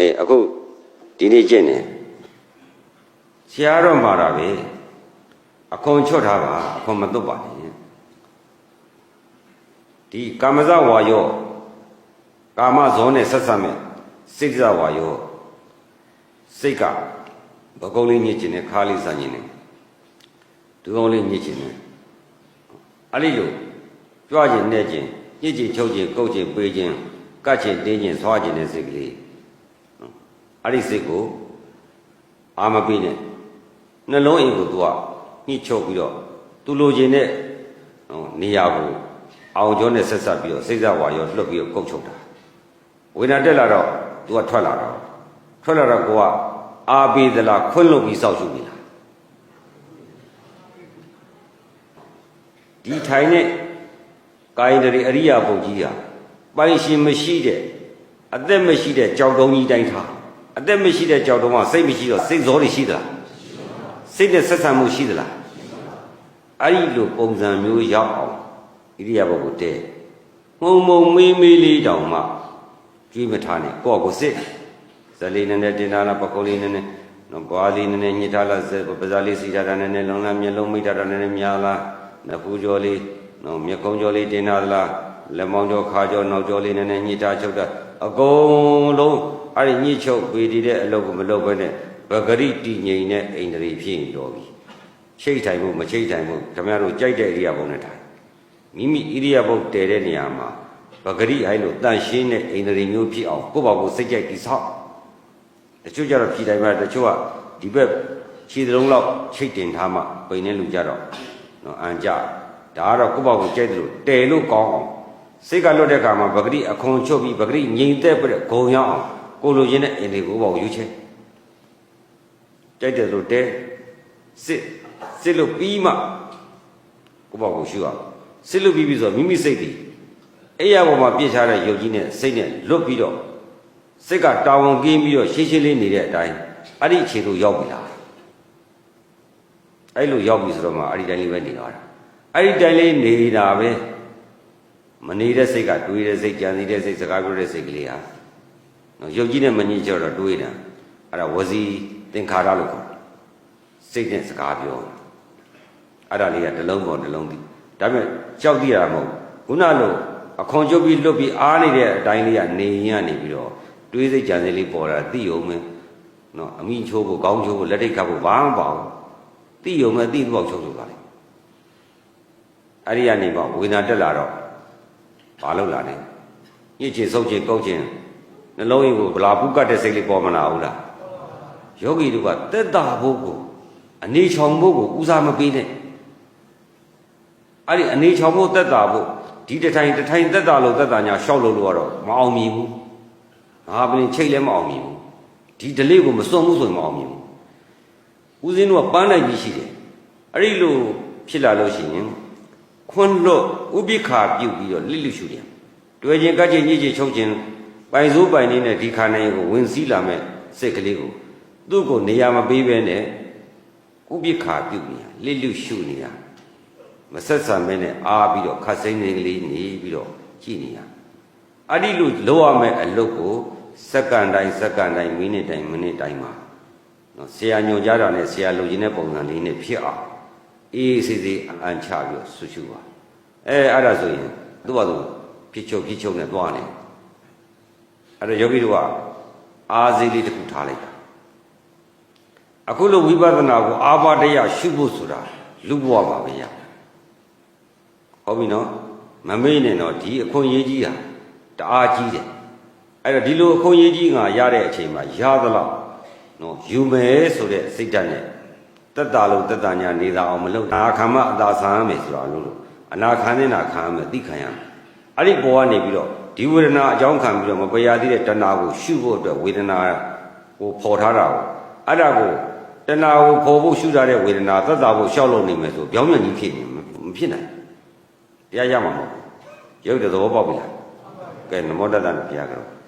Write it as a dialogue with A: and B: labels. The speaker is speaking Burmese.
A: အေးအခုဒီနေ့ကျင့်နေဆရာတော်မှာတာပဲအခွန်ချွတ်ထားပါအခွန်မသွတ်ပါနဲ့ဒီကာမဇဝါယောကာမဇောနဲ့ဆက်ဆက်မဲ့စိတ်ဇဝါယောစိတ်ကဘကုံလေးညစ်ခြင်းနဲ့ခါလေးစံခြင်းနဲ့ဒုကုံလေးညစ်ခြင်းနဲ့အဲ့ဒီလိုကြွားခြင်းနဲ့ခြင်းညစ်ခြင်းချုပ်ခြင်းကုတ်ခြင်းပေးခြင်းကတ်ခြင်းတင်းခြင်းသွားခြင်းနဲ့စိတ်ကလေး အဲ့ဒီစိတ်ကိုအာမပေးနဲ့နှလုံးအိမ်ကိုသူကညှိချုပ်ပြီးတော့သူလိုချင်တဲ့ဟိုနေရာကိုအောင်ကျော်နဲ့ဆက်ဆက်ပြီးတော့စိတ်ဇဝါရောလွတ်ပြီးတော့ကုတ်ချုပ်တာဝေဒနာတက်လာတော့သူကထွက်လာတော့ထွက်လာတော့ကိုကအာပေးသလားခွင့်လို့ပြီးစောက်ရှုနေလားဒီထိုင်တဲ့ကာယတရီအရိယာပုတ်ကြီးဟာပိုင်ရှင်မရှိတဲ့အသက်မရှိတဲ့ကြောက်တုံးကြီးတိုင်းထား အသက်မရှိတဲ့ကြောက်တုံးကစိတ်မရှိတော့စိတ်ဇောတွေရှိသလားစိတ်နဲ့ဆက်ဆံမှုရှိသလားအဲ့ဒီလိုပုံစံမျိုးရောက်အောင်ဣရိယာပုတ်ကိုတဲ့ငုံမုံမေးမေးလေးတောင်မှကြွေးမထားနဲ့ကိုယ့်ကိုစစ်ဇလေးနဲ့နဲ့တင်ထားလားပကုံးလေးနဲ့နဲ့နော်ပွားလေးနဲ့နဲ့ညစ်ထားလားဇပဇာလေးစီထားတာနဲ့နဲ့လုံလမ်းမျက်လုံးမိထားတာနဲ့နဲ့များလားနဖူးကြောလေးနော်မျက်ကုံးကြောလေးတင်ထားသလားလက်မောင်းကြောခါကြောနောက်ကြောလေးနဲ့နဲ့ညစ်ထားချုပ်တာအကုန်လုံး အဲ့ဒီညစ်ချုပ်ပေတည်တဲ့အလုပ်ကိုမလုပ်ဘဲနဲ့ဗဂရိတည်ငြိမ်တဲ့အိန္ဒြေဖြစ်ရင်တော်ပြီချိတ်ထိုင်မှုမချိတ်ထိုင်မှုခင်ဗျားတို့ကြိုက်တဲ့ဣရိယာပုနဲ့ထိုင်မိမိဣရိယာပုတည်တဲ့နေရာမှာဗဂရိအဲ့လိုတန်ရှင်းတဲ့အိန္ဒြေမျိုးဖြစ်အောင်ကိုယ့်ဘာကိုစိတ်ကြိုက်တိဆောက်တချို့ကြတော့ဖြီတိုင်းမှာတချို့ကဒီဘက်ခြေသလုံးလောက်ချိတ်တင်ထားမှပိန်နေလူကြတော့နော်အန်ကြဒါကတော့ကိုယ့်ဘာကိုကြိုက်တယ်လို့တည်လို့ကောင်းအောင်စိတ်ကလွတ်တဲ့အခါမှာဗဂရိအခွန်ချုပ်ပြီးဗဂရိငြိမ်သက်ပြီးဂုံရောက်အောင် ကိုလိုချင်တဲ့အိန္ဒြေကိုယ့်ဘာကိုယူချင်ကြိုက်တယ်လို့တဲစစ်စစ်လို့ပြီးမှကိုယ့်ဘာကိုရှုအောင်စစ်လို့ပြီးပြီဆိုတော့မိမိစိတ်တည်အဲ့ရပေါ်မှာပြည့်ချတဲ့ယုတ်ကြီးနဲ့စိတ်နဲ့လွတ်ပြီးတော့စိတ်ကတာဝန်ကင်းပြီးတော့ရှင်းရှင်းလေးနေတဲ့အတိုင်းအဲ့ဒီအခြေကိုရောက်ပြီလားအဲ့လိုရောက်ပြီဆိုတော့မှအဲ့ဒီတိုင်းလေးပဲနေတော့တာအဲ့ဒီတိုင်းလေးနေတာပဲမနေတဲ့စိတ်ကတွေးတဲ့စိတ်ကြံစည်တဲ့စိတ်စကားပြောတဲ့စိတ်ကလေးဟာ နော်ယုတ်ကြီးနဲ့မငြိကြတော့တွေးတာအဲ့ဒါဝစီသင်္ခါရလို့ခေါ်တယ်စိတ်နဲ့စကားပြောအဲ့ဒါလေးကတစ်လုံးပေါ်တစ်လုံးတည်ဒါပေမဲ့ကြောက်တိရမဟုတ်ခုနလိုအခွန်ကျုပ်ပြီးလွတ်ပြီးအားနေတဲ့အတိုင်းလေးကနေရင်ကနေပြီးတော့တွေးစိတ်ကြံစည်လေးပေါ်တာသိအောင်မယ်နော်အမိချိုးဖို့ကောင်းချိုးဖို့လက်ထိတ်ခတ်ဖို့ဘာမှမပါဘူးသိအောင်မယ်သိတော့ချုပ်ဆိုတာလေအဲ့ဒီကနေပေါ့ဝေဒနာတက်လာတော့ဘာလုပ်လာလဲညစ်ချင်ဆုပ်ချင်ကုတ်ချင် နှလုံးကြီးကိုဗလာပူးကတ်တဲ့စိတ်လေးပေါ်မလာဘူးလားယောဂီတို့ကတက်တာဖို့ကိုအနေချောင်ဖို့ကိုဦးစားမပေးနဲ့အဲ့ဒီအနေချောင်ဖို့တက်တာဖို့ဒီတထိုင်တထိုင်တက်တာလို့တက်တာညာရှောက်လို့လို့ကတော့မအောင်မြင်ဘူးငါပင်ချိတ်လည်းမအောင်မြင်ဘူးဒီဒလေးကိုမစွန့်ဘူးဆိုရင်မအောင်မြင်ဘူးဦးစင်းတို့ကပန်းနိုင်ကြီးရှိတယ်အဲ့ဒီလိုဖြစ်လာလို့ရှိရင်ခွန်းလို့ဥပိ္ပခာပြုတ်ပြီးတော့လိလိရှုတယ်တွေ့ချင်းကချင်းညစ်ချင်းချုပ်ချင်း ပိုင်စိုးပိုင်နေနဲ့ဒီခါနိုင်ကိုဝင်စည်းလာမဲ့စိတ်ကလေးကိုသူ့ကိုနေရာမပေးဘဲနဲ့ဥပိ္ပခာပြုတ်နေတာလိလိရှုနေတာမဆက်ဆံမဲနဲ့အားပြီးတော့ခတ်စိမ့်နေကလေးနေပြီးတော့ကြည်နေတာအဲ့ဒီလိုလောရမဲ့အလုပ်ကိုစက္ကန့်တိုင်းစက္ကန့်တိုင်းမိနစ်တိုင်းမိနစ်တိုင်းမှာနော်ဆရာညွှန်ကြားတာနဲ့ဆရာလိုချင်တဲ့ပုံစံလေးနဲ့ဖြစ်အောင်အေးစေးစေးအန်ချပြီးတော့ဆွရှုပါအဲအဲ့ဒါဆိုရင်သူ့ဘာသူဖြစ်ချုပ်ဖြစ်ချုပ်နဲ့သွားနေ အဲ့တော့ယောဂီတို့ကအာဇီလေးတစ်ခုထားလိုက်တာအခုလိုဝိပဿနာကိုအာဘာတရားရှုဖို့ဆိုတာလူဘဝမှာပဲရဟုတ်ပြီနော်မမေ့နဲ့တော့ဒီအခွင့်အရေးကြီးဟာတအားကြီးတယ်အဲ့တော့ဒီလိုအခွင့်အရေးကြီးငါရတဲ့အချိန်မှာရသလောက်နော်ယူမယ်ဆိုတဲ့စိတ်ဓာတ်နဲ့တက်တာလုံးတက်တာညာနေတာအောင်မလုပ်နာခံမအသာဆန်းမယ်ဆိုတာလို့လို့အနာခံနေတာခံရမယ်သိခံရမယ်အဲ့ဒီဘောကနေပြီးတော့ ဒီဝေဒနာအကြောင်းခံပြီးတော့မပရာသေးတဲ့တဏှာကိုရှုဖို့အတွက်ဝေဒနာကိုပေါ်ထားတာကိုအဲ့ဒါကိုတဏှာကိုပေါ်ဖို့ရှုထားတဲ့ဝေဒနာသက်သာဖို့ရှောက်လုပ်နေမယ်ဆိုပြောင်းပြန်ကြီးဖြစ်နေမဖြစ်နိုင်တရားရမှာမဟုတ်ရုပ်တဲ့သဘောပေါက်ပြီလားကဲနမောတတ္တနဲ့ဘုရားကတော့